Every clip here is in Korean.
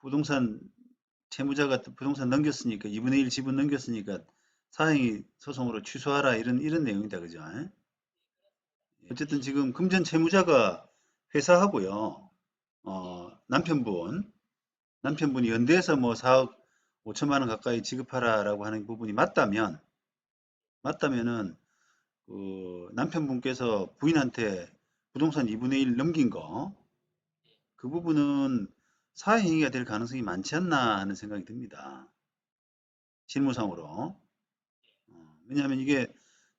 부동산 채무자가 부동산 넘겼으니까 2분의 1 지분 넘겼으니까 사행위 소송으로 취소하라 이런 이런 내용이다 그죠? 어쨌든 지금 금전 채무자가 회사하고요. 어, 남편분 남편분이 연대해서 뭐 4억 5천만 원 가까이 지급하라라고 하는 부분이 맞다면 맞다면은 그 남편분께서 부인한테 부동산 2분의 1 넘긴 거 그 부분은 사회행위가 될 가능성이 많지 않나 하는 생각이 듭니다. 실무상으로. 어, 왜냐하면 이게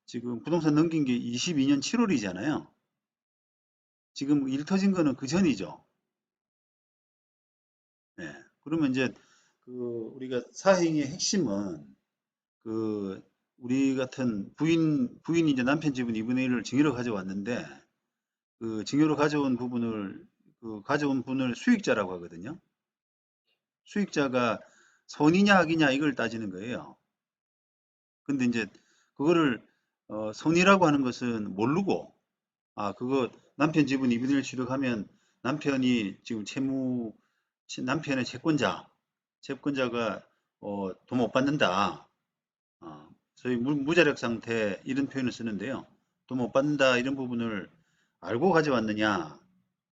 지금 부동산 넘긴 게 22년 7월이잖아요. 지금 일 터진 거는 그 전이죠. 네. 그러면 이제 그 우리가 사행의 핵심은 그 우리 같은 부인 부인이 이제 남편 지분 2분의 1을 증여로 가져왔는데 그 증여로 가져온 부분을 그 가져온 분을 수익자라고 하거든요. 수익자가 선이냐 악이냐 이걸 따지는 거예요. 근데 이제 그거를 어, 선이라고 하는 것은 모르고 아 그거 남편 지분 2분의 1 취득하면 남편이 지금 채무 남편의 채권자 채권자가 어, 돈 못 받는다. 어, 저희 무, 자력 상태 이런 표현을 쓰는데요. 돈 못 받는다 이런 부분을 알고 가져왔느냐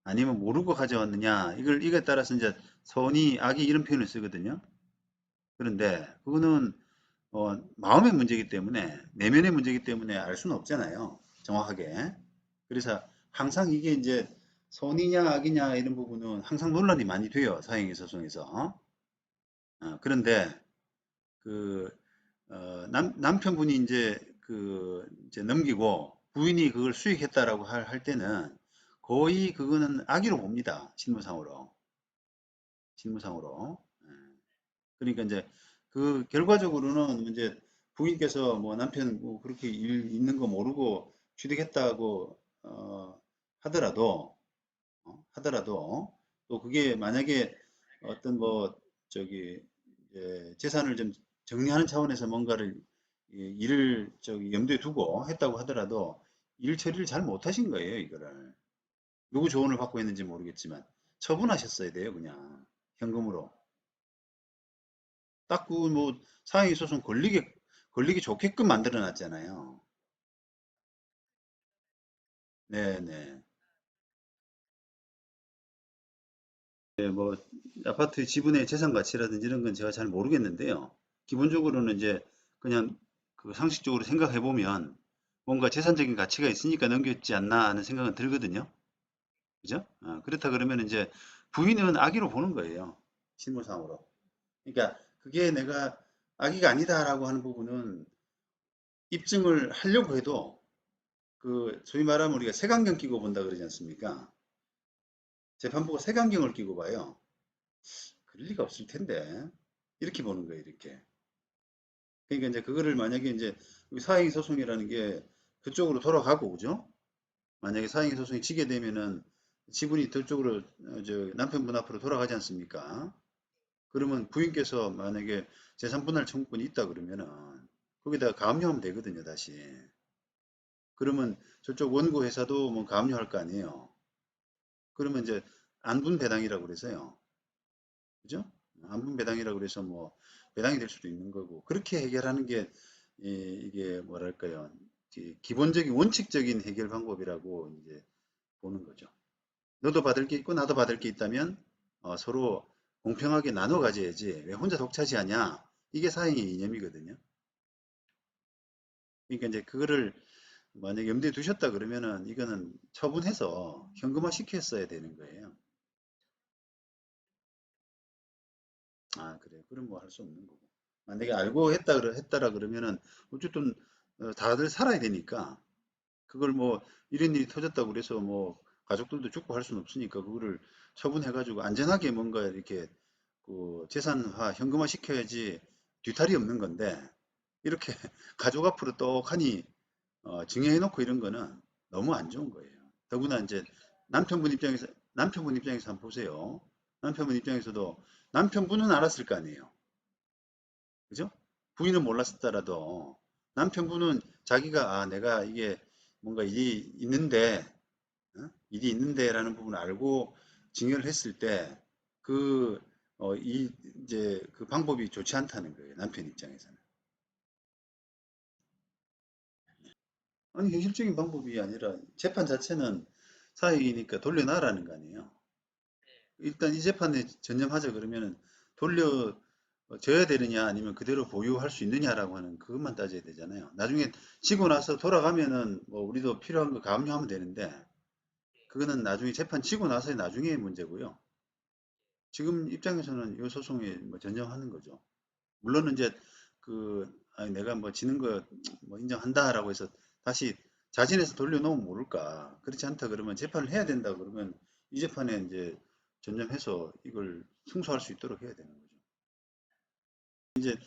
아니면 모르고 가져왔느냐 이걸 이거에 따라서 이제 선이 악이 이런 표현을 쓰거든요. 그런데 그거는 어, 마음의 문제이기 때문에 내면의 문제이기 때문에 알 수는 없잖아요. 정확하게. 그래서 항상 이게 이제 선이냐 악이냐 이런 부분은 항상 논란이 많이 돼요. 사행위 소송에서. 어, 그런데 그 어, 남, 남편분이 이제 그 이제 넘기고 부인이 그걸 수익했다라고 할, 할 때는 거의 그거는 악의로 봅니다. 실무상으로. 실무상으로. 예. 그러니까 이제 그 결과적으로는 이제 부인께서 뭐 남편 뭐 그렇게 일 있는 거 모르고 취득했다고 어, 하더라도 어, 하더라도 또 그게 만약에 어떤 뭐 저기 재산을 좀 정리하는 차원에서 뭔가를 일을 저기 염두에 두고 했다고 하더라도 일 처리를 잘 못하신 거예요 이거를 누구 조언을 받고 했는지 모르겠지만 처분하셨어야 돼요 그냥. 현금으로. 딱그뭐 사행위 소송 걸리게 걸리기 좋게끔 만들어 놨잖아요. 네네. 네, 뭐 아파트 지분의 재산 가치라든지 이런 건 제가 잘 모르겠는데요. 기본적으로는 이제 그냥 그 상식적으로 생각해 보면 뭔가 재산적인 가치가 있으니까 넘겼지 않나 하는 생각은 들거든요. 그죠? 어, 그렇다 그러면 이제 부인은 악의로 보는 거예요. 실무상으로. 그러니까 그게 내가 악의가 아니다라고 하는 부분은 입증을 하려고 해도 그 소위 말하면 우리가 색안경 끼고 본다 그러지 않습니까? 재판부가 색안경을 끼고 봐요. 그럴 리가 없을 텐데 이렇게 보는 거예요. 이렇게. 그러니까 이제 그거를 만약에 이제 사행위 소송이라는 게 그쪽으로 돌아가고 그죠? 만약에 사행위 소송이 지게 되면은 지분이 그쪽으로 어, 저 남편분 앞으로 돌아가지 않습니까? 그러면 부인께서 만약에 재산분할 청구권이 있다 그러면은 거기다가 가압류하면 되거든요 다시. 그러면 저쪽 원고 회사도 뭐 가압류할 거 아니에요. 그러면 이제 안분 배당이라고 그래서요. 그죠? 안분 배당이라고 그래서 뭐 배당이 될 수도 있는 거고. 그렇게 해결하는 게 이게 뭐랄까요? 기본적인 원칙적인 해결 방법이라고 이제 보는 거죠. 너도 받을 게 있고 나도 받을 게 있다면 어, 서로 공평하게 나눠 가져야지 왜 혼자 독차지하냐 이게 사행의 이념이거든요. 그러니까 이제 그거를 만약 염두에 두셨다 그러면은 이거는 처분해서 현금화 시켰어야 되는 거예요. 아 그래 그럼 뭐 할 수 없는 거고 만약에 알고 했다 했다라 그러면은 어쨌든 어, 다들 살아야 되니까 그걸 뭐 이런 일이 터졌다고 그래서 뭐 가족들도 죽고 할 수는 없으니까 그거를 처분해 가지고 안전하게 뭔가 이렇게 그 재산화 현금화 시켜야지 뒤탈이 없는 건데 이렇게 가족 앞으로 똑하니 어, 증여해 놓고 이런 거는 너무 안 좋은 거예요 더구나 이제 남편분 입장에서 남편분 입장에서 한번 보세요 남편분 입장에서도 남편분은 알았을 거 아니에요. 그죠? 부인은 몰랐었더라도 남편분은 자기가 아 내가 이게 뭔가 일이 있는데 어? 일이 있는데 라는 부분을 알고 증여를 했을 때그 어, 이 이제 그 방법이 좋지 않다는 거예요. 남편 입장에서는. 아니 현실적인 방법이 아니라 재판 자체는 사익이니까 돌려놔라는 거 아니에요. 일단 이 재판에 전념하자 그러면은 돌려 줘야 되느냐 아니면 그대로 보유할 수 있느냐라고 하는 그것만 따져야 되잖아요. 나중에 지고 나서 돌아가면은 뭐 우리도 필요한 거 가압류하면 되는데 그거는 나중에 재판 치고 나서의 나중에 문제고요. 지금 입장에서는 이 소송에 뭐 전념하는 거죠. 물론 이제 그 아니 내가 뭐 지는 거 뭐 인정한다라고 해서 다시 자진해서 돌려놓으면 모를까. 그렇지 않다 그러면 재판을 해야 된다 그러면 이 재판에 이제 전념해서 이걸 승소할 수 있도록 해야 되는 거죠. 이제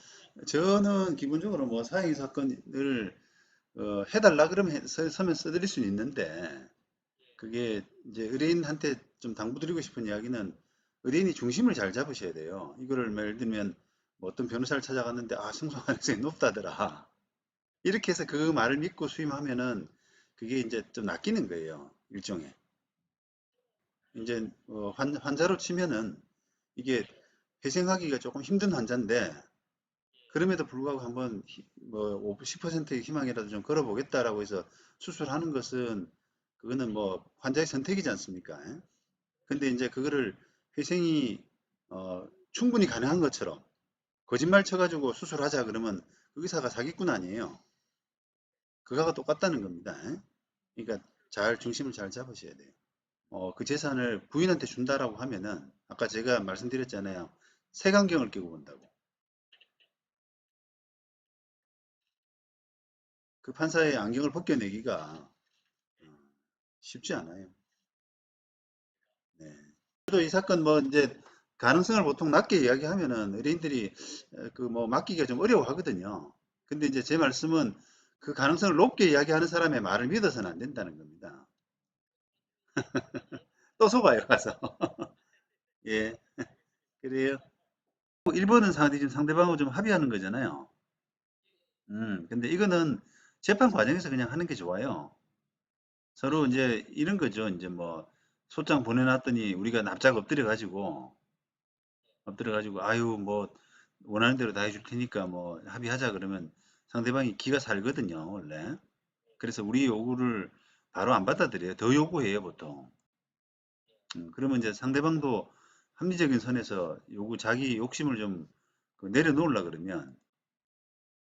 저는 기본적으로 뭐 사행위 사건을 어, 해달라 그러면 서면 써드릴 수는 있는데 그게 이제 의뢰인한테 좀 당부드리고 싶은 이야기는 의뢰인이 중심을 잘 잡으셔야 돼요. 이거를 뭐 예를 들면 뭐 어떤 변호사를 찾아갔는데 아 승소 가능성이 높다더라. 이렇게 해서 그 말을 믿고 수임하면은 그게 이제 좀 낚이는 거예요. 일종의. 이제 어, 환, 환자로 치면은 이게 회생하기가 조금 힘든 환자인데 그럼에도 불구하고 한번 히- 뭐 5, 10%의 희망이라도 좀 걸어보겠다라고 해서 수술하는 것은 그거는 뭐 환자의 선택이지 않습니까? 예? 근데 이제 그거를 회생이 어, 충분히 가능한 것처럼 거짓말 쳐가지고 수술하자 그러면 그 의사가 사기꾼 아니에요. 그거가 똑같다는 겁니다. 예? 그러니까 잘 중심을 잘 잡으셔야 돼요. 어, 그 재산을 부인한테 준다라고 하면은 아까 제가 말씀드렸잖아요. 색안경을 끼고 본다고. 그 판사의 안경을 벗겨내기가 어, 쉽지 않아요. 네. 이 사건 뭐 이제 가능성을 보통 낮게 이야기하면은 의뢰인들이 그 뭐 맡기가 좀 어려워하거든요. 근데 이제 제 말씀은 그 가능성을 높게 이야기하는 사람의 말을 믿어서는 안 된다는 겁니다. 또 속아요, 가서. 예, 그래요. 1번은 상대, 지금 상대방하고 좀 합의하는 거잖아요. 음, 근데 이거는 재판 과정에서 그냥 하는 게 좋아요. 서로 이제 이런 거죠. 이제 뭐 소장 보내 놨더니 우리가 납작 엎드려 가지고 엎드려 가지고 아유 뭐 원하는 대로 다 해 줄 테니까 뭐 합의하자 그러면 상대방이 기가 살거든요, 원래. 그래서 우리 요구를 바로 안 받아들여요. 더 요구해요, 보통. 음, 그러면 이제 상대방도 합리적인 선에서 요구 자기 욕심을 좀 그 내려놓으려 그러면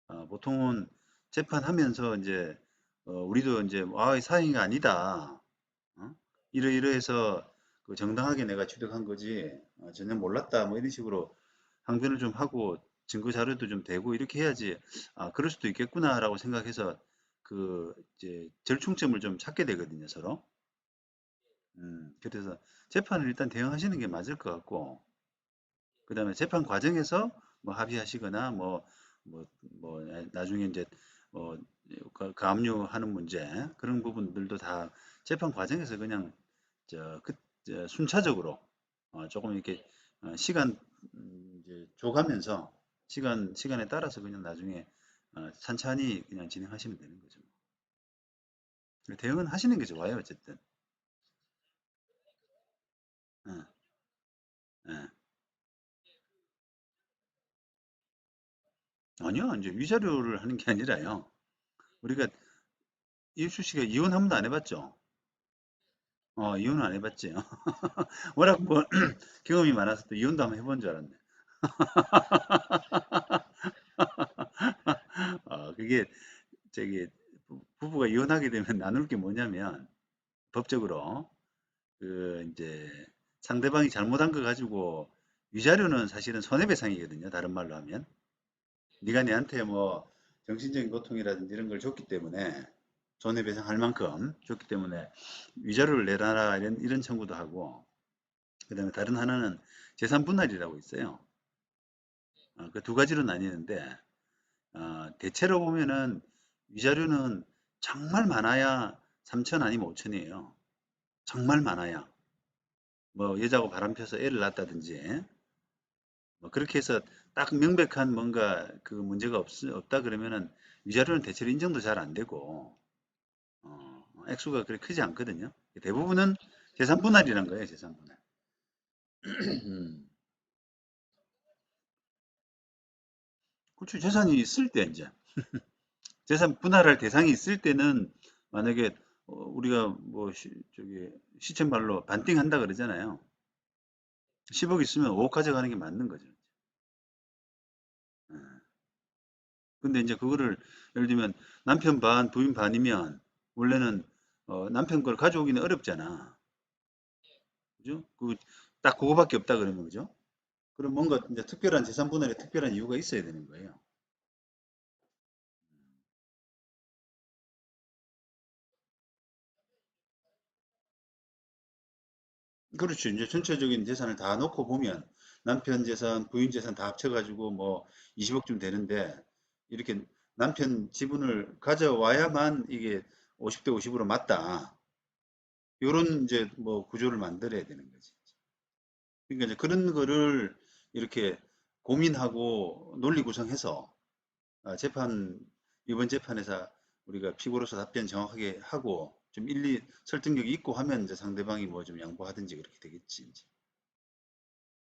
어, 보통은 재판하면서 이제 어, 우리도 이제 아, 사행위가 아니다. 어? 이러이러해서 그 정당하게 내가 취득한 거지 어, 전혀 몰랐다. 뭐 이런 식으로 항변을 좀 하고 증거 자료도 좀 대고 이렇게 해야지 아, 그럴 수도 있겠구나라고 생각해서 그 이제 절충점을 좀 찾게 되거든요, 서로. 음, 그래서 재판을 일단 대응하시는 게 맞을 것 같고 그 다음에 재판 과정에서 뭐 합의하시거나 뭐 뭐 뭐 나중에 이제 어 가- 가압류하는 문제 그런 부분들도 다 재판 과정에서 그냥 저 그 저 순차적으로 어 조금 이렇게 어 시간 음 이제 줘가면서 시간 시간에 따라서 그냥 나중에 어 찬찬히 그냥 진행하시면 되는 거죠. 대응은 하시는 게 좋아요, 어쨌든. 예, 예. 아니요, 이제 위자료를 하는 게 아니라요. 우리가 이웃수 씨가 이혼 한 번도 안 해봤죠? 어, 이혼은 안 해봤지. 워낙 뭐 경험이 많아서 또 이혼도 한번 해본 줄 알았네. 어, 그게 저기 부- 부부가 이혼하게 되면 나눌 게 뭐냐면 법적으로 그 이제 상대방이 잘못한 거 가지고 위자료는 사실은 손해배상이거든요. 다른 말로 하면 네가 내한테 뭐 정신적인 고통이라든지 이런 걸 줬기 때문에 손해배상할 만큼 줬기 때문에 위자료를 내놔라 이런 이런 청구도 하고 그 다음에 다른 하나는 재산 분할이라고 있어요. 그두 가지로 나뉘는데 어, 대체로 보면은 위자료는 정말 많아야 3천 아니면 5천이에요. 정말 많아야. 뭐 여자하고 바람 펴서 애를 낳았다든지 뭐 그렇게 해서 딱 명백한 뭔가 그 문제가 없, 없다 그러면은 위자료는 대체로 인정도 잘 안 되고 어, 액수가 그렇게 크지 않거든요. 대부분은 재산 분할이란 거예요, 재산 분할. 음. 그렇죠. 재산이 있을 때 이제 재산 분할할 대상이 있을 때는 만약에 어, 우리가 뭐 시, 저기 시쳇말로 반띵한다 그러잖아요. 10억 있으면 5억 가져가는 게 맞는 거죠. 예. 근데 이제 그거를 예를 들면 남편 반, 부인 반이면 원래는 어, 남편 걸 가져오기는 어렵잖아. 그죠? 그, 딱 그거밖에 없다 그러면 그죠? 그럼 뭔가 이제 특별한 재산 분할에 특별한 이유가 있어야 되는 거예요. 그렇죠. 이제 전체적인 재산을 다 놓고 보면 남편 재산, 부인 재산 다 합쳐가지고 뭐 20억쯤 되는데 이렇게 남편 지분을 가져와야만 이게 50대 50으로 맞다. 요런 이제 뭐 구조를 만들어야 되는 거지. 그러니까 이제 그런 거를 이렇게 고민하고 논리 구성해서 아, 재판 이번 재판에서 우리가 피고로서 답변 정확하게 하고 좀 일리 설득력이 있고 하면 이제 상대방이 뭐 좀 양보하든지 그렇게 되겠지. 이제.